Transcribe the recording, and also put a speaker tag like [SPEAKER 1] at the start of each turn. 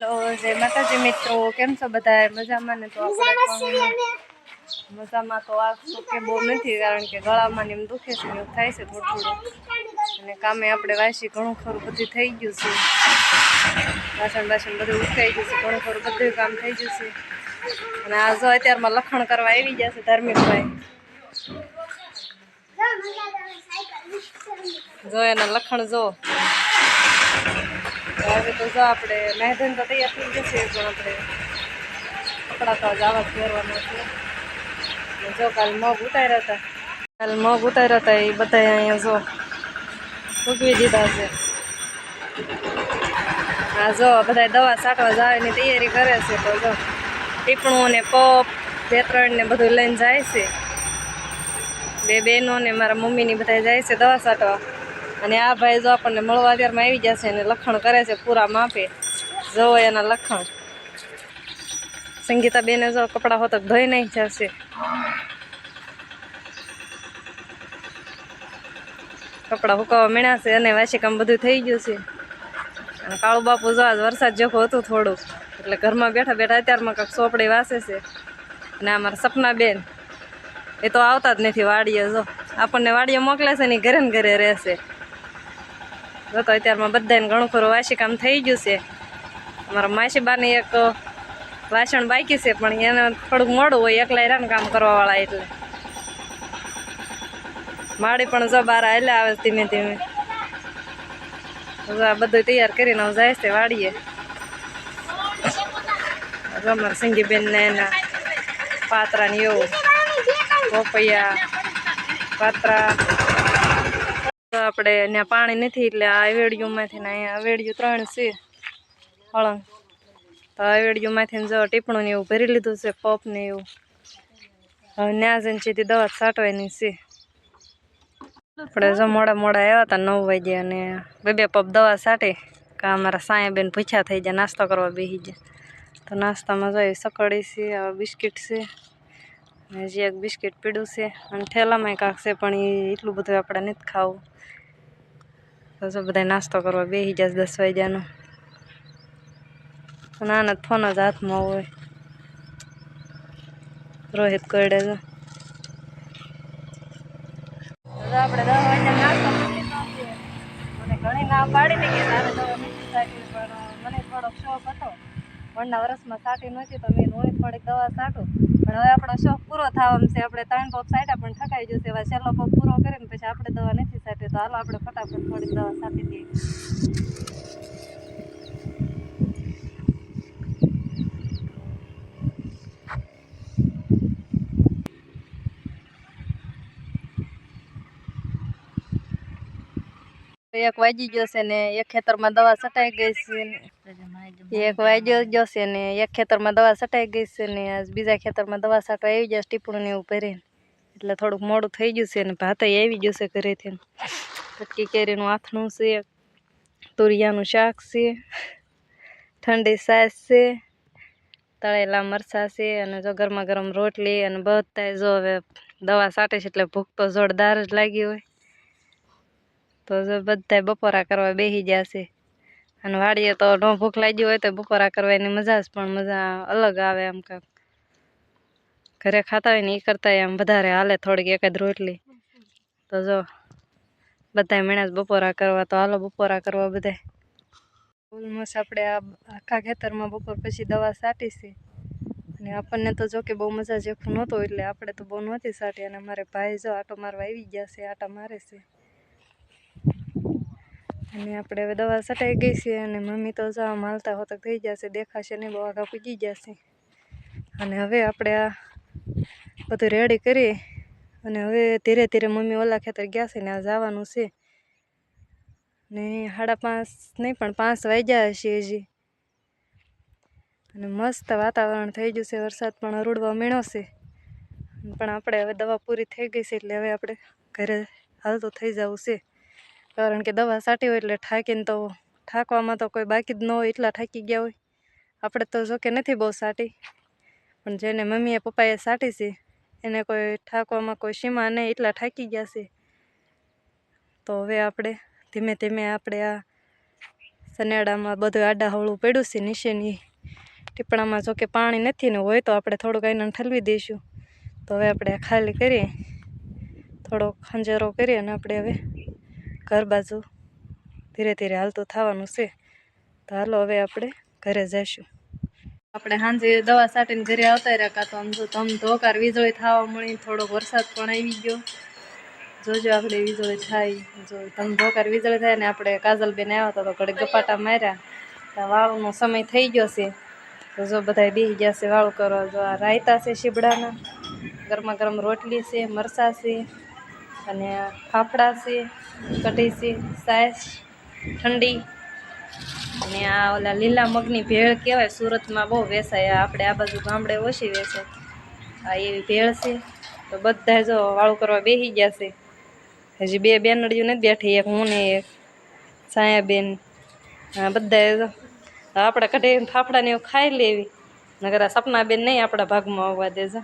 [SPEAKER 1] તો જય માતાજી મિત્રો કેમ છો બધા મજામાં ને તો મજામાં તો આ કે બહુ નથી કારણ કે ગળામાં ને એમ દુખે છે એવું થાય છે થોડું થોડું. અને કામે આપણે વાસી ઘણું ખરું બધું થઈ ગયું છે. વાસણ વાસણ બધું ઉકાઈ ગયું છે ઘણું ખરું બધું કામ થઈ ગયું છે. અને આ જો અત્યારમાં લખણ કરવા આવી ગયા છે ધાર્મિકભાઈ જો એના લખણ જો. હવે તો જો આપણે મેદાન તો તૈયાર થઈ જશે પણ આપણે કપડાં તો જવા જ પહેરવાના છે. જો કાલ મગ ઉતાર્યા હતા, કાલ મગ ઉતાર્યા હતા, એ બધા અહીંયા જો સૂકવી દીધા છે. હા જો બધા દવા છાંટવા જવાની તૈયારી કરે છે, તો જો ટીપણું ને પપ પેતરણ ને બધું લઈને જાય છે. બે બહેનો ને મારા મમ્મીની બધા જાય છે દવા છાંટવા અને આ ભાઈ જો આપણને મળવા અત્યારમાં આવી જશે અને લખણ કરે છે પૂરા માપે. જો એના લખણ. સંગીતા બેને જો કપડાં હોતક ધોઈ નહીં જશે. કપડાં હુકાવા મીણ્યા છે અને વાસી કામ બધું થઈ ગયું છે. અને કાળુ બાપુ જો આજ વરસાદ જેવું હતું થોડુંક. એટલે ઘરમાં બેઠા બેઠા અત્યારમાં કાંઈક સોપડી વાસે છે. અને અમારા સપના બેન એ તો આવતા જ નથી વાડીએ જો. આપણને વાડીએ મોકલે છે ને ઘરે ને ઘરે રહેશે તો અત્યારમાં બધાને ઘણું ખરું વાસી કામ થઈ ગયું છે. અમારા માસીબાને એક વાસણ બાકી છે, પણ એને થોડુંક મોડું હોય એકલા હેરાન કામ કરવાવાળા એટલે. માળી પણ જો બાર હાલ્યા આવે ધીમે ધીમે. આ બધું તૈયાર કરીને હું જાય છે વાડીએ. અમારા સંગીબેન ને એના પાત્રા ને એવું. પપૈયા, પાત્રા. આપણે ત્યાં પાણી નથી એટલે આ અવેડિયુંમાંથી ને અહીંયા અવેડિયું ત્રણ છે. હળંગ. તો અવેડિયુંમાંથી જો ટીપણું ને એવું ભરી લીધું છે પપ ને એવું. હવે ત્યાં જઈને સીધી દવા છાંટવાની છે. આપણે જો મોડા મોડા આવ્યા હતા નવ વાગ્યા અને બે બે પપ દવા છાંટી કે અમારા સાયા બેન પૂછ્યા થઈ જાય નાસ્તો કરવા બેસી જાય તો નાસ્તામાં જોઈએ સકડી છે આ બિસ્કિટ છે હજી એક બિસ્કિટ પીડું છે. અને ઠેલામાં કાંક છે, પણ એ એટલું બધું આપણે નથી ખાવું. તો બધા નાસ્તો કરવા બેસી જશે દસ વાગ્યાનો. નાના ફોન જ હાથમાં હોય. રોહિત કરડે જો આપણે દસ. મને ઘણી ના પાડીને કે તારે પણ મને થોડોક શોખ હતો. ભણના વર્ષમાં સાટી નહોતી તો મેં રોહિત થોડીક દવા સાટું. પણ હવે આપણો શોખ પૂરો થવાનો છે. આપણે ત્રણ પપ સાટ્યા પણ ઠકાઈ જશે હવે છેલ્લો પોપ પૂરો કરીને પછી આપણે દવા નથી સાટી તો હાલો આપણે ફટાફટ થોડીક દવા સાટી દઈએ એક વાગી ગયો છે ને, એક ખેતરમાં દવા છટાઈ ગઈ છે એક વાગ્યો ગયો છે ને, એક ખેતરમાં દવા છટાઈ ગઈ છે ને, આજ બીજા ખેતરમાં દવા છાંટવા આવી જશે ટીપણું ને એવું પહેરીને એટલે થોડુંક મોડું થઈ ગયું છે ને ભાતાઈ આવી ગયું છે ઘરેથી. કટકી કેરીનું આથણું છે, તુરિયાનું શાક છે, ઠંડી સાસ છે, તળેલા મરચાં છે, અને જો ગરમા ગરમ રોટલી અને બધાય જો હવે દવા છાંટે છે એટલે ભૂખ તો જોરદાર જ લાગી હોય. તો જો બધાય બપોરા કરવા બેસી જશે અને વાડીએ તો ન ભૂખ લાગી હોય તો બપોરા કરવાની મજા જ પણ મજા અલગ આવે એમ કાંક. ઘરે ખાતા હોય ને એ કરતાં એમ વધારે હાલે થોડીક એકાદ રોટલી. તો જો, બધાય મેળા જ બપોરા કરવા, તો હાલો બપોરા કરવા બધાય. ઓલમોસ્ટ આપણે આ આખા ખેતરમાં બપોર પછી દવા છે. અને આપણને તો જો કે બહુ મજા જેખું નહોતું, એટલે આપણે તો બહુ નહોતી સાટી. અને મારે ભાઈ જો આટો મારવા આવી ગયા છે, આટા મારે છે. અને આપણે હવે દવા છટાઈ ગઈ છે અને મમ્મી તો જવા માલતા હાલતા હોતા થઈ જશે, દેખાશે નહીં, બહુ આગા પૂગી જશે. અને હવે આપણે આ બધું રેડી કરી અને હવે ધીરે ધીરે મમ્મી ઓલા ખેતર ગયા છે ને આ જવાનું છે. ને સાડા પાંચ, નહીં પણ પાંચ વાગ્યા હશે હજી. અને મસ્ત વાતાવરણ થઈ ગયું છે, વરસાદ પણ અરૂડવા છે. પણ આપણે હવે દવા પૂરી થઈ ગઈ છે એટલે હવે આપણે ઘરે હાલતું થઈ જવું છે. કારણ કે દવા સાટી હોય એટલે થાકીને તો થાકવામાં તો કોઈ બાકી જ ન હોય, એટલા થાકી ગયા હોય. આપણે તો જો કે નથી બહુ સાટી. પણ જેને મમ્મીએ પપ્પાએ સાટી છે, એને કોઈ થાકવામાં કોઈ સીમા નહીં, એટલા થાકી ગયા છે. તો હવે આપણે ધીમે ધીમે આપણે આ સનેડામાં બધું આડા હવળું પડ્યું છે, નીચેની ટીપણામાં જો કે પાણી નથી ને હોય તો આપણે થોડુંક આઈને ઠલવી દઈશું. તો હવે આપણે ખાલી કરીએ. થોડોક ખંજેરો કરીએ અને આપણે હવે ઘર બાજુ ધીરે ધીરે હાલતું થવાનું છે. તો હાલો હવે આપણે ઘરે જઈશું. આપણે સાંજે દવા છાંટીને ઘરે આવતા રહ્યા કાં તો આમ જો તમ ધોકાર વીજળી થવા મળી થોડોક વરસાદ પણ આવી ગયો. જોજો આપણે વીજળી થાય, જો તમ ધોકાર વીજળી થાય ને આપણે કાજલબેન આવ્યા હતા તો ઘડે ગપાટા માર્યા. વાળનો સમય થઈ ગયો છે. તો જો બધા બેસી ગયા છે વાળું કરવા. જો આ રાયતા છે શીબડાના. ગરમા ગરમ રોટલી છે મરસા છે. અને ફાફડા છે, કઢી છે, સાસ, ઠંડી. અને આ ઓલા લીલા મગની ભેળ કહેવાય, સુરતમાં બહુ વેસાય. આપણે આ બાજુ ગામડે ઓછી વેસાય. આ એવી ભેળ છે. તો બધા જો વાળું કરવા બેસી ગયા છે. હજી બે બેનડીઓ નથી બેઠી, એક હું ને એક છાયાબેન હા બધા જો આપણે કઢી ફાફડાને એવું ખાઈ લેવી. નગર સપના બેન નહીં આપણા ભાગમાં આવવા દેજો.